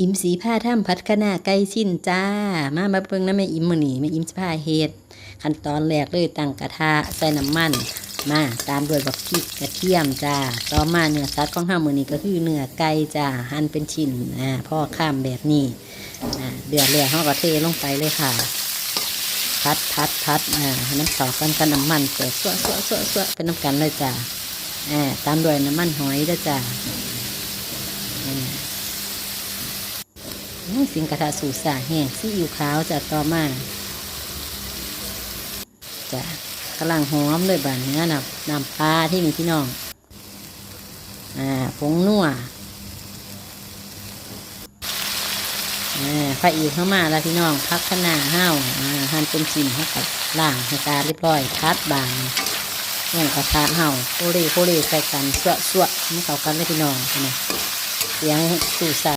อิมสีผ้าถ้ำพัดขนาไก่ชิ้นจ้า มามาเบิ่งนะแม่อิมมื้อนีแม่อิมสิผ้าเฮ็ดขั้นตอนแรกเลยตั้งกระทะใส่น้ำมัน มาตามด้วยบักพริกกระเทียมจ้าต่อมาเนื้อสัตว์ของเฮามือนี้ก็คือเนื้อไก่จ้าหั่นเป็นชิ้นอ่าพ่อข้ามแบบนี้อ่าเดือดแล้วเฮาก็เทลงไปเลยค่ะ พัดพัดพัดอ่าให้มันเข้ากันกับน้ำมันเปิดสั่วสั่วสั่วสั่วเป็นน้ำกันเลยจ้าอ่าตามด้วยน้ำมันหอยด้วยจ้าอ่า สิงกระทะสูสาแห้งซีอิ๊วขาวจะต่อมาจะกำลังหอมเลยบานเนื้อนะน้ำปลาที่มีพี่น้องอ่าผงนัวอ่าไฟอีกเข้ามาแล้วพี่น้องพักขนาห้าวอ่าหั่นเป็นชิ้นกับล่างให้ตาเรียบร้อยพัดบางย่างกระทะเห่าโคเรโคเรใส่กันสวะสวะให้เข้ากันเลยพี่น้องนะเสียงสูตรสา